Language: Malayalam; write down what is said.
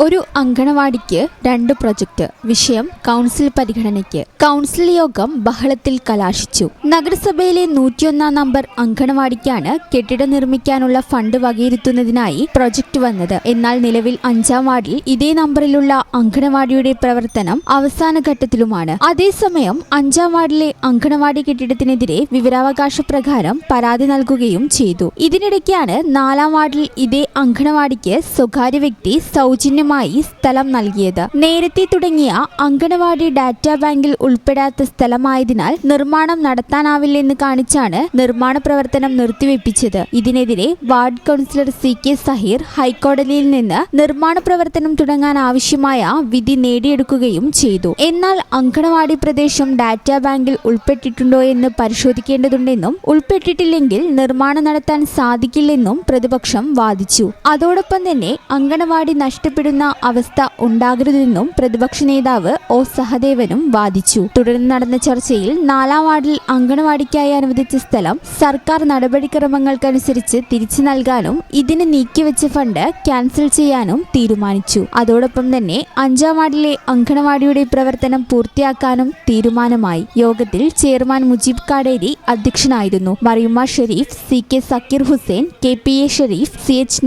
ഒരു അങ്കണവാടിക്ക് രണ്ട് പ്രൊജക്ട്. വിഷയം കൗൺസിൽ പരിഗണനയ്ക്ക്. കൗൺസിൽ യോഗം ബഹളത്തിൽ കലാശിച്ചു. നഗരസഭയിലെ നൂറ്റിയൊന്നാം നമ്പർ അങ്കണവാടിക്കാണ് കെട്ടിടം നിർമ്മിക്കാനുള്ള ഫണ്ട് വകയിരുത്തുന്നതിനായി പ്രൊജക്ട് വന്നത്. എന്നാൽ നിലവിൽ അഞ്ചാം വാർഡിൽ ഇതേ നമ്പറിലുള്ള അങ്കണവാടിയുടെ പ്രവർത്തനം അവസാന ഘട്ടത്തിലുമാണ്. അതേസമയം അഞ്ചാം വാർഡിലെ അങ്കണവാടി കെട്ടിടത്തിനെതിരെ വിവരാവകാശ പ്രകാരം പരാതി നൽകുകയും ചെയ്തു. ഇതിനിടയ്ക്കാണ് നാലാം വാർഡിൽ ഇതേ അങ്കണവാടിക്ക് സ്വകാര്യ വ്യക്തി സൗജന്യമായി സ്ഥലം നൽകിയത്. നേരത്തെ തുടങ്ങിയ അങ്കണവാടി ഡാറ്റാ ബാങ്കിൽ ഉൾപ്പെടാത്ത സ്ഥലമായതിനാൽ നിർമ്മാണം നടത്താനാവില്ലെന്ന് കാണിച്ചാണ് നിർമ്മാണ പ്രവർത്തനം നിർത്തിവെപ്പിച്ചത്. ഇതിനെതിരെ ward councillor C K Saheer ഹൈക്കോടതിയിൽ നിന്ന് നിർമ്മാണ പ്രവർത്തനം തുടങ്ങാൻ ആവശ്യമായ വിധി നേടിയെടുക്കുകയും ചെയ്തു. എന്നാൽ അങ്കണവാടി പ്രദേശം ഡാറ്റാ ബാങ്കിൽ ഉൾപ്പെട്ടിട്ടുണ്ടോ എന്ന് പരിശോധിക്കേണ്ടതുണ്ടെന്നും ഉൾപ്പെട്ടിട്ടില്ലെങ്കിൽ നിർമ്മാണം നടത്താൻ സാധിക്കില്ലെന്നും പ്രതിപക്ഷം വാദിച്ചു. അതോടൊപ്പം തന്നെ അങ്കണവാടി നഷ്ടപ്പെടുന്ന അവസ്ഥ ഉണ്ടാകരുതെന്നും പ്രതിപക്ഷ നേതാവ് ഒ സഹദേവനും വാദിച്ചു. തുടർന്ന് നടന്ന ചർച്ചയിൽ നാലാം വാർഡിൽ അങ്കണവാടിക്കായി അനുവദിച്ച സ്ഥലം സർക്കാർ നടപടിക്രമങ്ങൾക്കനുസരിച്ച് തിരിച്ചു നൽകാനും ഇതിന് നീക്കിവെച്ച ഫണ്ട് ക്യാൻസൽ ചെയ്യാനും തീരുമാനിച്ചു. അതോടൊപ്പം തന്നെ അഞ്ചാം വാർഡിലെ അങ്കണവാടിയുടെ പ്രവർത്തനം പൂർത്തിയാക്കാനും തീരുമാനമായി. യോഗത്തിൽ ചെയർമാൻ മുജീബ് കാടേരി അധ്യക്ഷനായിരുന്നു. Mariyumma Sharif C K Sakeer Hussain K P A Sharif C H